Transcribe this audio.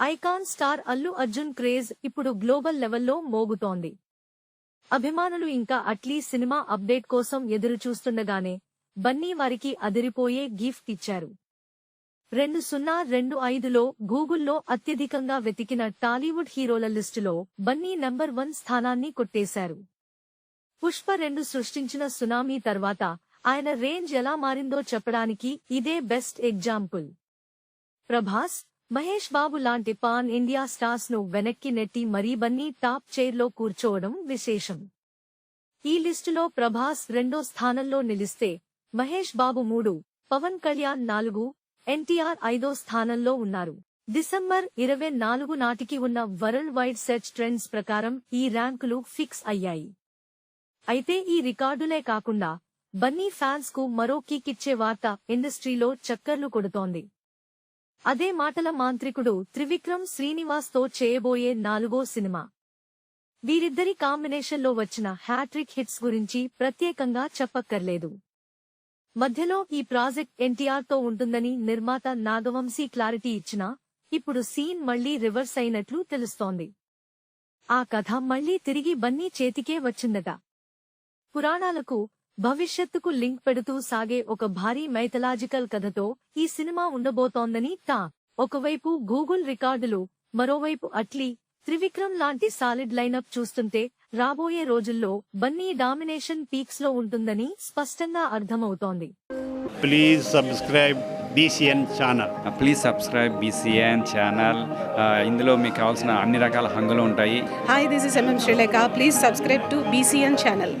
Icon star Allu Arjun craze ఇప్పుడు global లెవెల్లో మోగుతోంది. అభిమానులు ఇంకా అట్లీ సినిమా అప్డేట్ కోసం ఎదురుచూస్తుండగానే బన్నీ వారికి అదిరిపోయే గిఫ్ట్ ఇచ్చారు. రెండు సున్నా రెండు ఐదులో గూగుల్లో అత్యధికంగా వెతికిన టాలీవుడ్ హీరోల లిస్టులో బన్నీ నంబర్ వన్ స్థానాన్ని కొట్టేశారు. పుష్ప రెండు సృష్టించిన సునామీ తర్వాత ఆయన రేంజ్ ఎలా మారిందో చెప్పడానికి ఇదే బెస్ట్ ఎగ్జాంపుల్. ప్రభాస్ మహేష్ బాబు లాంటి పాన్ ఇండియా స్టార్స్ను వెనక్కి నెట్టి మరీ బన్నీ టాప్ చైర్లో కూర్చోవడం విశేషం. ఈ లిస్టులో ప్రభాస్ రెండో స్థానంలో నిలిస్తే మహేష్ బాబు మూడు పవన్ కళ్యాణ్ నాలుగు ఎన్టీఆర్ ఐదో స్థానంలో ఉన్నారు. డిసెంబర్ ఇరవై నాలుగు నాటికి ఉన్న వరల్డ్ వైడ్ సెర్చ్ ట్రెండ్స్ ప్రకారం ఈ ర్యాంకులు ఫిక్స్ అయ్యాయి. అయితే ఈ రికార్డులే కాకుండా బన్నీ ఫ్యాన్స్కు మరో కీకిచ్చే వార్త ఇండస్ట్రీలో చక్కర్లు కొడుతోంది. అదే మాటల మాంత్రికుడు త్రివిక్రమ్ శ్రీనివాస్తో చేయబోయే నాలుగో సినిమా. వీరిద్దరి కాంబినేషన్లో వచ్చిన హ్యాట్రిక్ హిట్స్ గురించి ప్రత్యేకంగా చెప్పక్కర్లేదు. మధ్యలో ఈ ప్రాజెక్ట్ ఎన్టీఆర్తో ఉంటుందని నిర్మాత నాగవంశీ క్లారిటీ ఇచ్చినా ఇప్పుడు సీన్ మళ్ళీ రివర్స్ అయినట్లు తెలుస్తోంది. ఆ కథ మళ్ళీ తిరిగి బన్నీ చేతికే వచ్చిందట. పురాణాలకు భవిష్యత్తుకు లింక్ పెడుతూ సాగే ఒక భారీ మైథలాజికల్ కథతో ఈ సినిమా ఉండబోతోందని టా ఒకవైపు గూగుల్ రికార్డులు మరోవైపు అట్లీ త్రివిక్రమ్ లాంటి సాలిడ్ లైనప్ చూస్తుంటే రాబోయే రోజుల్లో బన్నీ డామినేషన్ పీక్స్లో ఉంటుందని స్పష్టంగా అర్థమవుతోంది. Please subscribe BCN channel please subscribe BCN channel ఇందులో మీకు కావాల్సిన అన్ని రకాల హంగులు ఉంటాయి. This is MM Sri Lanka. Please subscribe to BCN channel.